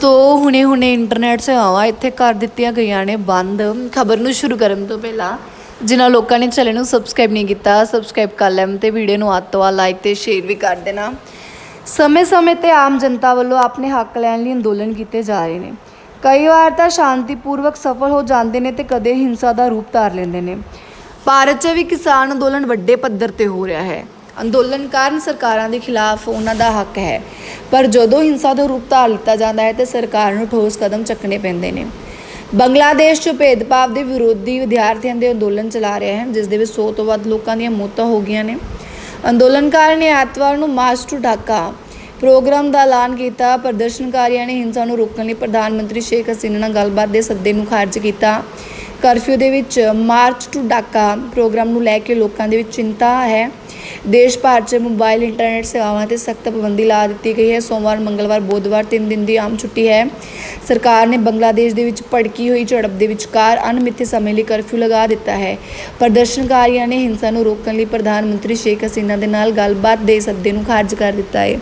ਦੋਸਤੋ ਹੁਣੇ-ਹੁਣੇ ਇੰਟਰਨੈਟ ਸੇਵਾਵਾਂ ਇੱਥੇ ਕਰ ਦਿੱਤੀਆਂ ਗਈਆਂ ਨੇ, ਬੰਦ। ਖਬਰ ਨੂੰ ਸ਼ੁਰੂ ਕਰਨ ਤੋਂ ਪਹਿਲਾਂ, ਜਿਨ੍ਹਾਂ ਲੋਕਾਂ ਨੇ ਚੈਨਲ ਨੂੰ ਸਬਸਕ੍ਰਾਈਬ ਨਹੀਂ ਕੀਤਾ ਸਬਸਕ੍ਰਾਈਬ ਕਰ ਲੈਣ ਤੇ ਵੀਡੀਓ ਨੂੰ ਅੱਤ ਤੋਂ ਵੱਧ ਲਾਈਕ ਤੇ ਸ਼ੇਅਰ ਵੀ ਕਰ ਦੇਣਾ। ਸਮੇਂ-ਸਮੇਂ ਤੇ ਆਮ ਜਨਤਾ ਵੱਲੋਂ ਆਪਣੇ ਹੱਕ ਲੈਣ ਲਈ ਅੰਦੋਲਨ ਕੀਤੇ ਜਾ ਰਹੇ ਨੇ। ਕਈ ਵਾਰ ਤਾਂ ਸ਼ਾਂਤੀਪੂਰਵਕ ਸਫਲ ਹੋ ਜਾਂਦੇ ਨੇ ਤੇ ਕਦੇ ਹਿੰਸਾ ਦਾ ਰੂਪ ਧਾਰ ਲੈਂਦੇ ਨੇ। ਭਾਰਤ 'ਚ ਵੀ ਕਿਸਾਨ ਅੰਦੋਲਨ ਵੱਡੇ ਪੱਧਰ ਤੇ ਹੋ ਰਿਹਾ ਹੈ। ਅੰਦੋਲਨ ਕਾਰਨ ਸਰਕਾਰਾਂ ਦੇ ਖਿਲਾਫ ਉਹਨਾਂ ਦਾ ਹੱਕ ਹੈ। ਪਰ ਜਦੋਂ ਹਿੰਸਾ ਦਾ ਰੂਪ ਧਾਰ ਲਿੱਤਾ ਜਾਂਦਾ ਹੈ, ਤੇ ਸਰਕਾਰ ਨੂੰ ਠੋਸ ਕਦਮ ਚੱਕਣੇ ਪੈਂਦੇ ਨੇ। ਬੰਗਲਾਦੇਸ਼ 'ਚ ਭੇਦਭਾਵ ਦੇ ਵਿਰੋਧੀ ਵਿਦਿਆਰਥੀਆਂ ਦੇ ਅੰਦੋਲਨ ਚਲਾ ਰਿਹਾ ਹੈ ਜਿਸ ਦੇ ਵਿੱਚ 100 ਤੋਂ ਵੱਧ ਲੋਕਾਂ ਦੀਆਂ ਮੌਤਾਂ ਹੋ ਗਈਆਂ ਨੇ। ਅੰਦੋਲਨਕਾਰ ਨੇ ਐਤਵਾਰ ਨੂੰ ਮਾਰਚ ਟੂ ਢਾਕਾ ਪ੍ਰੋਗਰਾਮ ਦਾ ਐਲਾਨ ਕੀਤਾ। ਪ੍ਰਦਰਸ਼ਨਕਾਰੀਆਂ ਨੇ ਹਿੰਸਾ ਨੂੰ ਰੋਕਣ ਲਈ ਪ੍ਰਧਾਨ ਮੰਤਰੀ ਸ਼ੇਖ ਹਸੀਨਾ ਨਾਲ ਗੱਲਬਾਤ ਦੇ ਸੱਦੇ ਨੂੰ ਖਾਰਜ ਕੀਤਾ। ਕਰਫਿਊ ਦੇ ਵਿੱਚ ਮਾਰਚ ਟੂ ਡਾਕਾ ਪ੍ਰੋਗਰਾਮ ਨੂੰ ਲੈ ਕੇ ਲੋਕਾਂ ਦੇ ਵਿੱਚ ਚਿੰਤਾ ਹੈ। ਦੇਸ਼ ਭਰ 'ਚ ਮੋਬਾਈਲ, ਇੰਟਰਨੈਟ ਸੇਵਾਵਾਂ ਤੇ ਸਖਤ ਪਾਬੰਦੀ ਲਾ ਦਿੱਤੀ ਗਈ ਹੈ। ਸੋਮਵਾਰ, ਮੰਗਲਵਾਰ, ਬੁੱਧਵਾਰ ਤਿੰਨ ਦਿਨ ਦੀ ਆਮ ਛੁੱਟੀ ਹੈ। ਸਰਕਾਰ ਨੇ ਬੰਗਲਾਦੇਸ਼ ਦੇ ਵਿੱਚ ਭੜਕੀ ਹੋਈ ਝੜਪ ਦੇ ਵਿਚਕਾਰ ਅਣਮਿੱਥੇ ਸਮੇਂ ਲਈ ਕਰਫਿਊ ਲਗਾ ਦਿੱਤਾ ਹੈ। ਪ੍ਰਦਰਸ਼ਨਕਾਰੀਆਂ ਨੇ ਹਿੰਸਾ ਨੂੰ ਰੋਕਣ ਲਈ ਪ੍ਰਧਾਨ ਮੰਤਰੀ ਸ਼ੇਖ ਹਸੀਨਾ ਦੇ ਨਾਲ ਗੱਲਬਾਤ ਦੇ ਸੱਦੇ ਨੂੰ ਖਾਰਜ ਕਰ ਦਿੱਤਾ ਹੈ।